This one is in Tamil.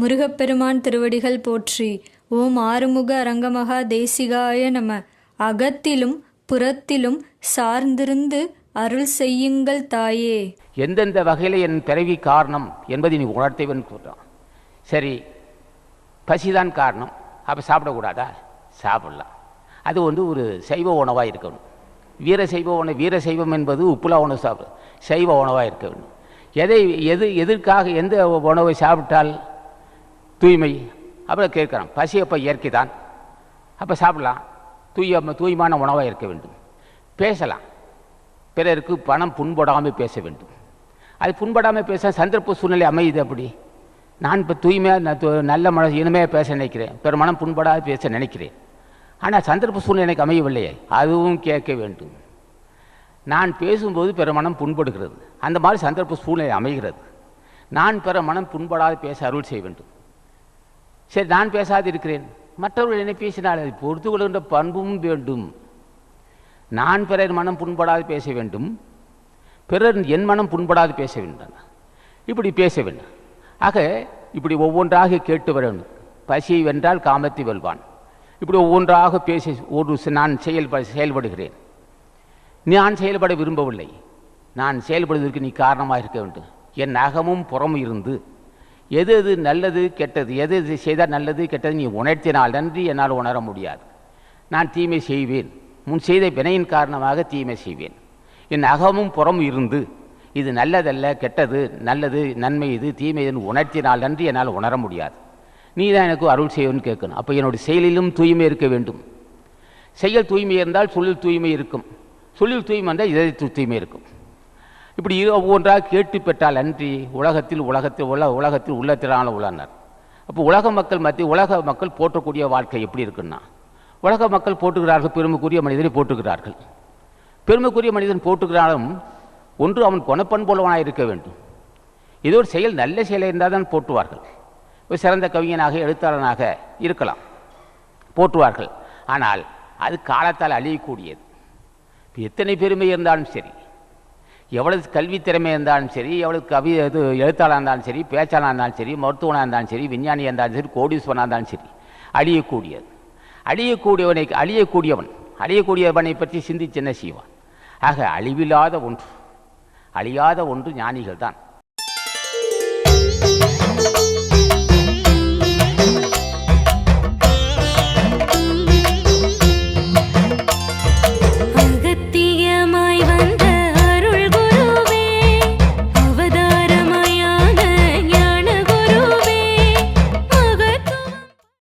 முருகப்பெருமான் திருவடிகள் போற்றி. ஓம் ஆறுமுக அரங்கமகா தேசிகாய நம. அகத்திலும் புறத்திலும் சார்ந்திருந்து அருள் செய்யுங்கள் தாயே. எந்தெந்த வகையில் என் பிறவி காரணம் என்பதை நீ உணர்த்தவன் கூட்டான் சரி பசிதான் காரணம். அப்போ சாப்பிடக்கூடாதா? சாப்பிடலாம். அது வந்து ஒரு சைவ உணவாக இருக்கணும் வீர சைவ உணவு வீர சைவம் என்பது உப்புலா உணவு சாப்பிடும் சைவ உணவாக இருக்க வேண்டும். எதை எது எதற்காக எந்த உணவை சாப்பிட்டால் தூய்மை. அப்புறம் கேட்குறான் பசி அப்போ இயற்கை தான் அப்போ சாப்பிடலாம். தூய தூய்மான உணவாக இருக்க வேண்டும். பேசலாம். பிறருக்கு பணம் புண்படாமல் பேச வேண்டும். அது புண்படாமல் பேச சந்தர்ப்ப சூழ்நிலை அமையுது அப்படி. நான் இப்போ தூய்மையாக நான் நல்ல மன இனிமையாக பேச நினைக்கிறேன். பிற மனம் புண்படாது பேச நினைக்கிறேன். ஆனால் சந்தர்ப்ப சூழ்நிலை எனக்கு அமையவில்லையே அதுவும் கேட்க வேண்டும். நான் பேசும்போது பிற மனம் புண்படுகிறது. அந்த மாதிரி சந்தர்ப்ப சூழ்நிலை அமைகிறது. நான் பிற மனம் புண்படாது பேச அருள் செய்ய வேண்டும். சரி நான் பேசாது இருக்கிறேன் மற்றவர்கள் என்ன பேசினால் அதை பொறுத்து கொள்கின்ற பண்பும் வேண்டும். நான் பிறர் மனம் புண்படாது பேச வேண்டும். பிறர் என் மனம் புண்படாது பேச வேண்டும். இப்படி பேச வேண்டும். ஆக இப்படி ஒவ்வொன்றாக கேட்டு வர வேண்டும் பசியை வென்றால் காமத்தை வெல்வான். இப்படி ஒவ்வொன்றாக பேசி ஒரு நான் செயல்பட செயல்படுகிறேன். நான் செயல்பட விரும்பவில்லை. நான் செயல்படுவதற்கு நீ காரணமாக இருக்க வேண்டும். என் அகமும் புறமும் இருந்து எது எது நல்லது கெட்டது? எது எது செய்தால் நல்லது கெட்டது? நீ உணர்த்தினால் நன்றி என்னால் உணர முடியாது. நான் தீமை செய்வேன். முன் செய்த வினையின் காரணமாக தீமை செய்வேன். என் அகமும் புறமும் இருந்து இது நல்லதல்ல கெட்டது நல்லது நன்மை இது தீமை இதுன்னு உணர்த்தினால் நன்றி என்னால் உணர முடியாது. நீ தான் எனக்கு அருள் செய்யணும்னு கேட்கணும். அப்போ என்னுடைய செயலிலும் தூய்மை இருக்க வேண்டும். செயல் தூய்மை இருந்தால் சொல்லில் தூய்மை இருக்கும். சொல்லில் தூய்மை இருந்தால் இதய தூய்மை இருக்கும். இப்படி ஒவ்வொன்றாக கேட்டு பெற்றால் அன்றி உலகத்தில் உலகத்தில் உல உலகத்தில் உள்ளத்திலான உள்ளனர் அப்போ உலக மக்கள் மத்திய உலக மக்கள் போற்றக்கூடிய வாழ்க்கை எப்படி இருக்குன்னா உலக மக்கள் போட்டுகிறார்கள் பெருமைக்குரிய மனிதனை போட்டுகிறார்கள் பெருமைக்குரிய மனிதன் போட்டுகிறாலும் ஒன்று அவன் குணப்பண்புள்ளவனாக இருக்க வேண்டும். ஏதோ ஒரு செயல் நல்ல செயலை இருந்தால் தான் போட்டுவார்கள் ஒரு சிறந்த கவிஞனாக எழுத்தாளனாக இருக்கலாம் போற்றுவார்கள். ஆனால் அது காலத்தால் அழியக்கூடியது. எத்தனை பெருமை இருந்தாலும் சரி எவ்வளவு கல்வி திறமை இருந்தாலும் சரி எவ்வளவு கவி இது எழுத்தாளாக இருந்தாலும் சரி பேச்சாளாக இருந்தாலும் சரி மருத்துவனாக இருந்தாலும் சரி விஞ்ஞானியாக இருந்தாலும் சரி கோடீஸ்வரனாக இருந்தாலும் சரி அழியக்கூடியது. அழியக்கூடியவனை அழியக்கூடியவன் அழியக்கூடியவனை பற்றி சிந்திச்சு என்ன செய்வான்? ஆக அழிவில்லாத ஒன்று அழியாத ஒன்று ஞானிகள் தான்